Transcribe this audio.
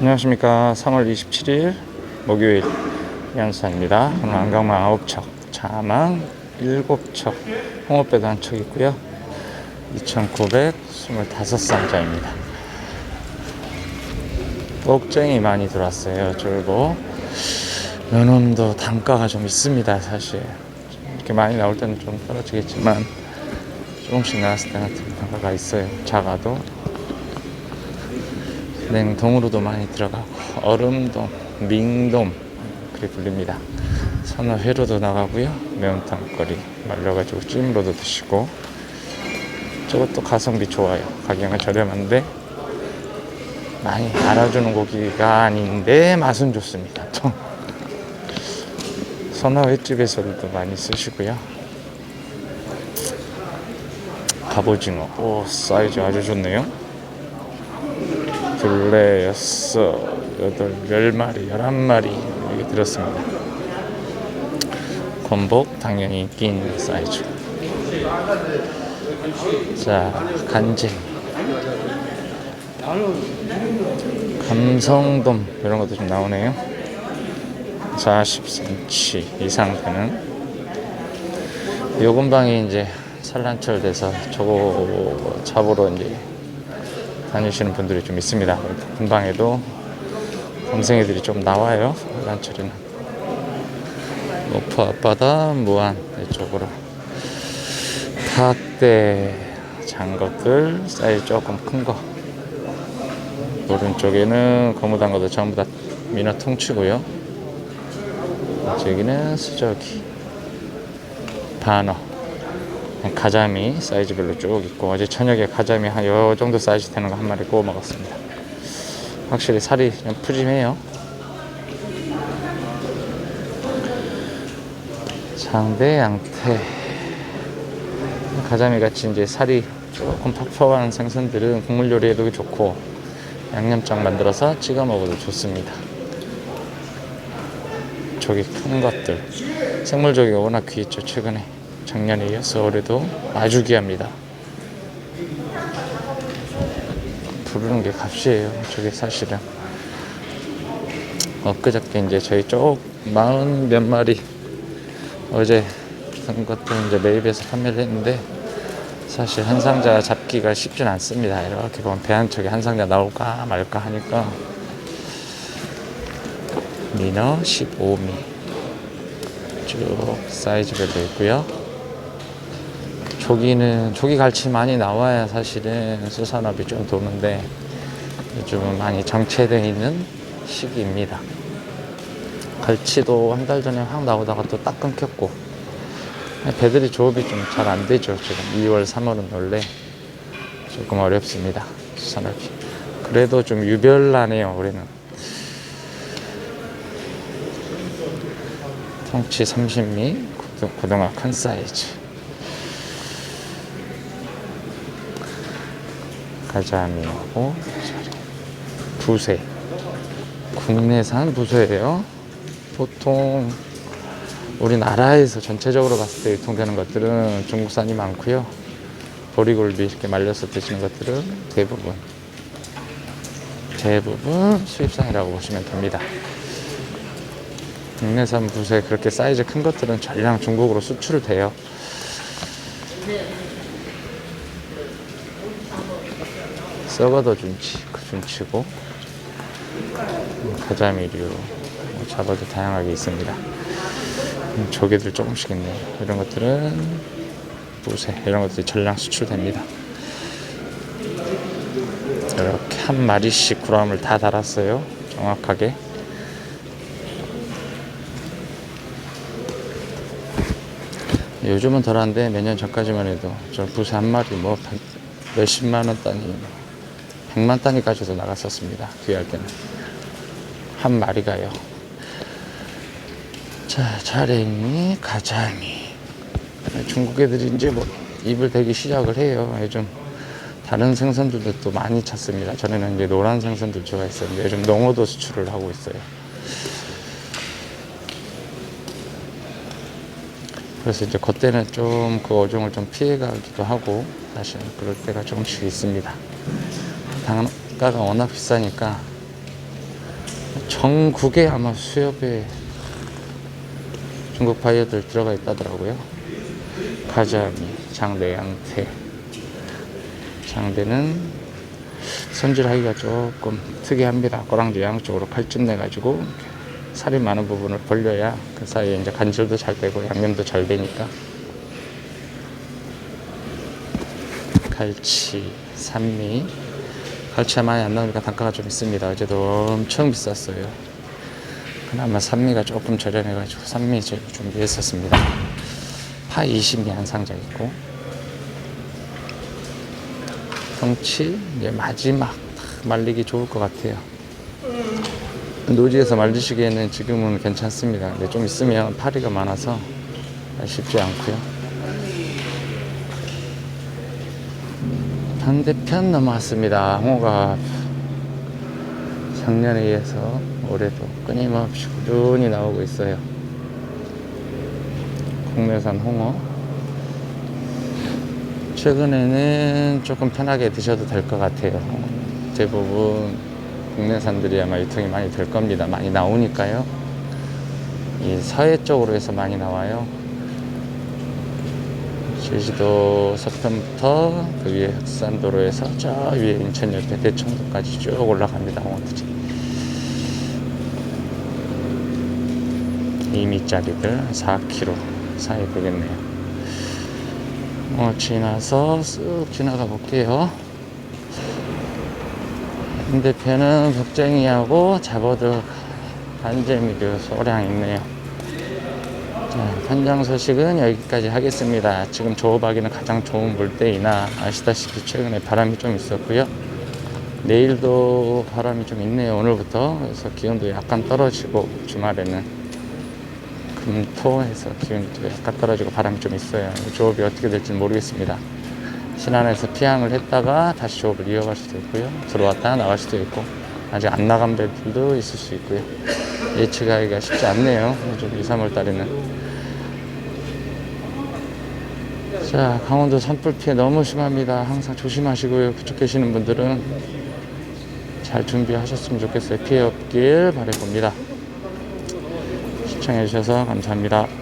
안녕하십니까. 3월 27일 목요일 연산입니다. 오늘 안강망 9척 자망 7척 홍어배도 한 척 있고요. 2925상자입니다. 복쟁이 많이 들어왔어요. 줄고. 연놈도 단가가 좀 있습니다 사실. 이렇게 많이 나올 때는 좀 떨어지겠지만 조금씩 나왔을 때는 좀 단가가 있어요. 작아도 냉동으로도 많이 들어가고 얼음돔, 밍돔 그렇게 불립니다. 선어회로도 나가고요. 매운탕거리 말려가지고 찜으로도 드시고 저것도 가성비 좋아요. 가격은 저렴한데 많이 알아주는 고기가 아닌데 맛은 좋습니다. 또 선어회집에서도 많이 쓰시고요. 갑오징어, 오 사이즈 아주 좋네요. 둘레, 여섯, 여덟, 열 마리, 열한 마리 이렇게 들었습니다. 건복 당연히 있는 사이즈. 자, 간쟁, 감성돔 이런 것도 좀 나오네요. 40cm 이상 되는. 요 근방이 이제 산란철 돼서 저거 잡으러 이제 다니시는 분들이 좀 있습니다. 근방에도 동생애들이 좀 나와요. 난철이는 노포 앞바다 무안 이쪽으로 탁대 장것들 사이즈 조금 큰 거. 오른쪽에는 거무단 것도 전부 다 민어 통치고요. 저기는 수저기 반어 가자미 사이즈별로 쭉 있고 어제 저녁에 가자미 한 요 정도 사이즈 되는 거 한 마리 구워 먹었습니다. 확실히 살이 좀 푸짐해요. 장대 양태 가자미 같이 이제 살이 조금 퍽퍽한 생선들은 국물 요리에도 좋고 양념장 만들어서 찍어 먹어도 좋습니다. 저기 큰 것들 생물조기가 워낙 귀했죠 최근에 작년에 이어서 올해도 아주 귀합니다. 부르는 게 값이에요. 저게 사실은. 엊그저께 이제 저희 쪽 마흔 몇 마리 어제 산 것도 이제 매입해서 판매를 했는데 사실 한 상자 잡기가 쉽진 않습니다. 이렇게 보면 배 한 척에 한 상자 나올까 말까 하니까 미너 15미 쭉 사이즈별로 있고요. 조기는 조기 갈치 많이 나와야 사실은 수산업이 좀 도는데 요즘은 많이 정체되어 있는 시기입니다. 갈치도 한 달 전에 확 나오다가 또 딱 끊겼고 배들이 조업이 좀 잘 안 되죠. 지금 2월, 3월은 원래 조금 어렵습니다. 수산업이. 그래도 좀 유별나네요. 올해는. 통치 30미, 고등어 큰 사이즈. 가자미하고 부세. 국내산 부세예요. 보통 우리나라에서 전체적으로 봤을 때 유통되는 것들은 중국산이 많고요. 보리굴비 이렇게 말려서 드시는 것들은 대부분 대부분 수입산이라고 보시면 됩니다. 국내산 부세 그렇게 사이즈 큰 것들은 전량 중국으로 수출을 돼요. 썩어도 준치, 그 준치고 가자미류 뭐 잡아도 다양하게 있습니다. 음, 조개들 조금씩 있네요. 이런 것들은 부세 이런 것들이 전량 수출됩니다. 이렇게 한 마리씩 구람을 다 달았어요. 정확하게. 요즘은 덜한데 몇 년 전까지만 해도 저 부세 한 마리 뭐 백- 몇십만 원 단위, 백만 단위까지도 나갔었습니다. 귀할 때는 한 마리가요. 자, 자랭이, 가자미. 중국 애들이 이제 뭐 입을 대기 시작을 해요. 요즘 다른 생선들도 또 많이 찾습니다. 전에는 이제 노란 생선들 좋아했었는데 요즘 농어도 수출을 하고 있어요. 그래서 이제 그때는 좀 그 어종을 좀 피해가기도 하고 사실 그럴 때가 조금씩 있습니다. 단가가 워낙 비싸니까 전국에 아마 수협에 중국 바이어들 들어가 있다더라고요. 가자미, 장대, 양태. 장대는 손질하기가 조금 특이합니다. 꼬랑지 양쪽으로 칼집 내가지고 살이 많은 부분을 벌려야 그 사이에 이제 간질도 잘 되고 양념도 잘 되니까. 갈치, 산미. 갈치가 많이 안 나오니까 단가가 좀 있습니다. 어제도 엄청 비쌌어요. 그나마 산미가 조금 저렴해가지고 산미 저- 준비했었습니다. 파 20미 한 상자 있고. 덩치 이제 마지막 딱 말리기 좋을 것 같아요. 노지에서 말리시기에는 지금은 괜찮습니다. 근데 좀 있으면 파리가 많아서 쉽지 않고요. 반대편 넘어왔습니다. 홍어가 작년에 이어서 올해도 끊임없이 꾸준히 나오고 있어요. 국내산 홍어. 최근에는 조금 편하게 드셔도 될 것 같아요. 대부분 국내산들이 아마 유통이 많이 될 겁니다. 많이 나오니까요. 이 서해 쪽으로 해서 많이 나와요. 제주도 서편부터 그 위에 흑산도로에서 저 위에 인천 옆에 대청도까지 쭉 올라갑니다. 홍어들이. 2미짜리들 4kg 사이 되겠네요. 어, 지나서 쓱 지나가 볼게요. 반대편은 복쟁이하고 잡어도 간재미도 소량 있네요. 자, 현장 소식은 여기까지 하겠습니다. 지금 조업하기는 가장 좋은 물때이나 아시다시피 최근에 바람이 좀 있었고요. 내일도 바람이 좀 있네요. 오늘부터 그래서 기온도 약간 떨어지고 주말에는 금토해서 기온이 또 약간 떨어지고 바람이 좀 있어요. 조업이 어떻게 될지 모르겠습니다. 신안에서 피항을 했다가 다시 조업을 이어갈 수도 있고요. 들어왔다가 나갈 수도 있고 아직 안 나간 배들도 있을 수 있고요. 예측하기가 쉽지 않네요. 좀 2, 3월 달에는. 자, 강원도 산불 피해 너무 심합니다. 항상 조심하시고요. 그쪽 계시는 분들은 잘 준비하셨으면 좋겠어요. 피해 없길 바라봅니다. 시청해주셔서 감사합니다.